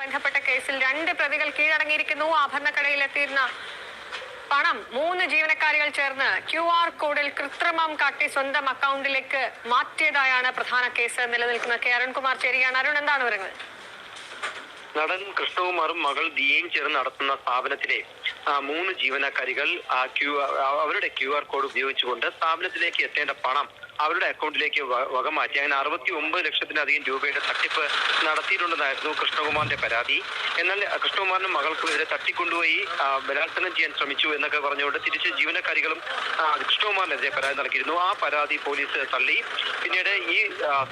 ബന്ധപ്പെട്ട കേസിൽ രണ്ട് പ്രതികൾ കീഴടങ്ങിയിരിക്കുന്നു. ആഭരണക്കടയിലെത്തിയിരുന്ന പണം മൂന്ന് ജീവനക്കാരികൾ ചേർന്ന് ക്യു ആർ കോഡിൽ കൃത്രിമം കാട്ടി സ്വന്തം അക്കൗണ്ടിലേക്ക് മാറ്റിയതായാണ് പ്രധാന കേസ് നിലനിൽക്കുന്നത് കെ അരുൺകുമാർ ചേരുകയാണ് അരുൺ എന്താണ് വിവരങ്ങൾ? നടൻ കൃഷ്ണകുമാറും മകൾ ദിയയും ചേർന്ന് നടത്തുന്ന സ്ഥാപനത്തിലെ മൂന്ന് ജീവനക്കാരികൾ ക്യു അവരുടെ ക്യു ആർ കോഡ് ഉപയോഗിച്ചുകൊണ്ട് സ്ഥാപനത്തിലേക്ക് എത്തേണ്ട പണം അവരുടെ അക്കൗണ്ടിലേക്ക് വക മാറ്റി. അങ്ങനെ അറുപത്തി ഒമ്പത് ലക്ഷത്തിലധികം രൂപയുടെ തട്ടിപ്പ് നടത്തിയിട്ടുണ്ടെന്നായിരുന്നു കൃഷ്ണകുമാറിന്റെ പരാതി. എന്നാൽ കൃഷ്ണകുമാറിനും മകൾക്കുമെതിരെ തട്ടിക്കൊണ്ടുപോയി ബലാത്സംഗം ചെയ്യാൻ ശ്രമിച്ചു എന്നൊക്കെ പറഞ്ഞുകൊണ്ട് തിരിച്ച് ജീവനക്കാരികളും കൃഷ്ണകുമാറിനെതിരെ പരാതി നൽകിയിരുന്നു. ആ പരാതി പോലീസ് തള്ളി. പിന്നീട് ഈ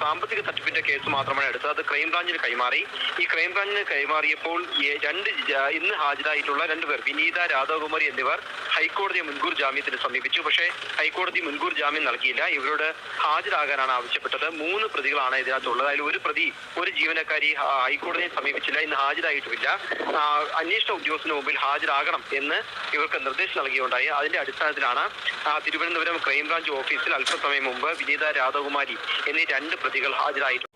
സാമ്പത്തിക തട്ടിപ്പിന്റെ കേസ് മാത്രമാണ് എടുത്തത്. അത് ക്രൈംബ്രാഞ്ചിന് കൈമാറി. ഈ ക്രൈംബ്രാഞ്ചിന് കൈമാറിയപ്പോൾ രണ്ട് ഇന്ന് ഹാജരായിട്ടുള്ള രണ്ടുപേർ വിനീത രാധാകുമാരി എന്നിവർ ഹൈക്കോടതിയെ മുൻകൂർ ജാമ്യത്തിന് സമീപിച്ചു. പക്ഷേ ഹൈക്കോടതി മുൻകൂർ ജാമ്യം നൽകിയില്ല. ഇവരോട് ഹാജരാകാനാണ് ആവശ്യപ്പെട്ടത്. മൂന്ന് പ്രതികളാണ് ഇതിനകത്തുള്ളത്. അതിൽ ഒരു പ്രതി ഒരു ജീവനക്കാരി ഹൈക്കോടതിയെ സമീപിച്ചില്ല. ഇന്ന് ഹാജരായിട്ടുമില്ല അന്വേഷണ ഉദ്യോഗസ്ഥന് മുമ്പിൽ ഹാജരാകണം എന്ന് ഇവർക്ക് നിർദ്ദേശം നൽകിയുണ്ടായി. അതിന്റെ അടിസ്ഥാനത്തിലാണ് തിരുവനന്തപുരം ക്രൈംബ്രാഞ്ച് ഓഫീസിൽ അല്പസമയം മുമ്പ് വിനീത രാധകുമാരി എന്നീ രണ്ട് പ്രതികൾ ഹാജരായിട്ടുണ്ട്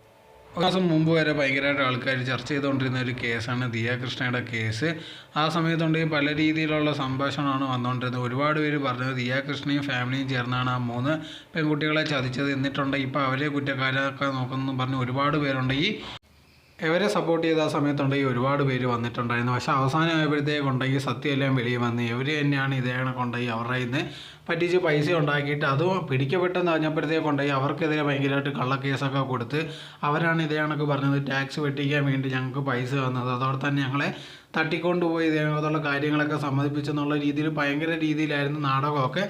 ഒരു മാസം മുമ്പ് വരെ ഭയങ്കരമായിട്ട് ആൾക്കാർ ചർച്ച ചെയ്തുകൊണ്ടിരുന്ന ഒരു കേസാണ് ദിയ കൃഷ്ണയുടെ കേസ്. ആ സമയത്തുണ്ടെങ്കിൽ പല രീതിയിലുള്ള സംഭാഷണമാണ് വന്നുകൊണ്ടിരുന്നത്. ഒരുപാട് പേര് പറഞ്ഞത് ദിയ കൃഷ്ണയും ഫാമിലിയും ചേർന്നാണ് ആ മൂന്ന് പെൺകുട്ടികളെ ചതിച്ചത് എന്നിട്ടുണ്ടെങ്കിൽ ഇപ്പോൾ അവരെ കുറ്റക്കാരൊക്കെ നോക്കുന്നു പറഞ്ഞ് ഒരുപാട് പേരുണ്ടെങ്കിൽ ഇവരെ സപ്പോർട്ട് ചെയ്ത ആ സമയത്തുണ്ടെങ്കിൽ ഒരുപാട് പേര് വന്നിട്ടുണ്ടായിരുന്നു. പക്ഷേ അവസാനമായപ്പോഴത്തേക്ക് ഉണ്ടെങ്കിൽ സത്യമെല്ലാം വെളിയിൽ വന്ന് ഇവർ തന്നെയാണ് ഇതേ കൊണ്ടുപോയി അവരുടെ ഇന്ന് പറ്റിച്ച് പൈസ ഉണ്ടാക്കിയിട്ട് അത് പിടിക്കപ്പെട്ടെന്ന് പറഞ്ഞപ്പോഴത്തേക്ക് ഉണ്ടെങ്കിൽ അവർക്കെതിരെ ഭയങ്കരമായിട്ട് കള്ളക്കേസൊക്കെ കൊടുത്ത് അവരാണ് ഇതേ കണക്ക് പറഞ്ഞത് ടാക്സ് വെട്ടിക്കാൻ വേണ്ടി ഞങ്ങൾക്ക് പൈസ തന്നത്. അതോടെ തന്നെ ഞങ്ങളെ തട്ടിക്കൊണ്ടുപോയി ഇതേതുള്ള കാര്യങ്ങളൊക്കെ സമ്മതിപ്പിച്ചെന്നുള്ള രീതിയിൽ ഭയങ്കര രീതിയിലായിരുന്നു നാടകമൊക്കെ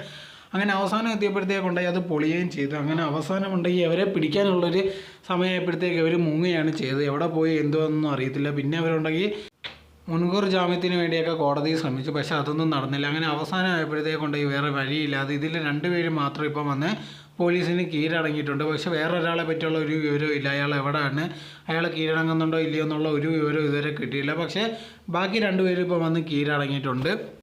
അങ്ങനെ അവസാനം എത്തിയപ്പോഴത്തേക്ക് ഉണ്ടായി അത് പൊളിയുകയും ചെയ്തു. അങ്ങനെ അവസാനം ഉണ്ടെങ്കിൽ അവരെ പിടിക്കാനുള്ളൊരു സമയമായപ്പോഴത്തേക്ക് അവർ മുങ്ങുകയാണ് ചെയ്തത്. എവിടെ പോയി എന്തുവെന്നൊന്നും അറിയത്തില്ല. പിന്നെ അവരുണ്ടെങ്കിൽ മുൻകൂർ ജാമ്യത്തിന് വേണ്ടിയൊക്കെ കോടതി ശ്രമിച്ചു. പക്ഷേ അതൊന്നും നടന്നില്ല. അങ്ങനെ അവസാനം ആയപ്പോഴത്തേക്ക് വേറെ വഴിയില്ല. വഴിയില്ലാതെ ഇതിൽ രണ്ടുപേരും മാത്രം ഇപ്പം വന്ന് പോലീസിന് കീഴടങ്ങിയിട്ടുണ്ട്. പക്ഷെ ഒരാളെ പറ്റിയുള്ള ഒരു വിവരവും ഇല്ല. അയാൾ എവിടെയാണ്? അയാൾ കീഴടങ്ങുന്നുണ്ടോ ഇല്ലയോ എന്നുള്ള ഒരു വിവരവും ഇതുവരെ കിട്ടിയില്ല. പക്ഷേ ബാക്കി രണ്ടുപേരും ഇപ്പം വന്ന് കീഴടങ്ങിയിട്ടുണ്ട്.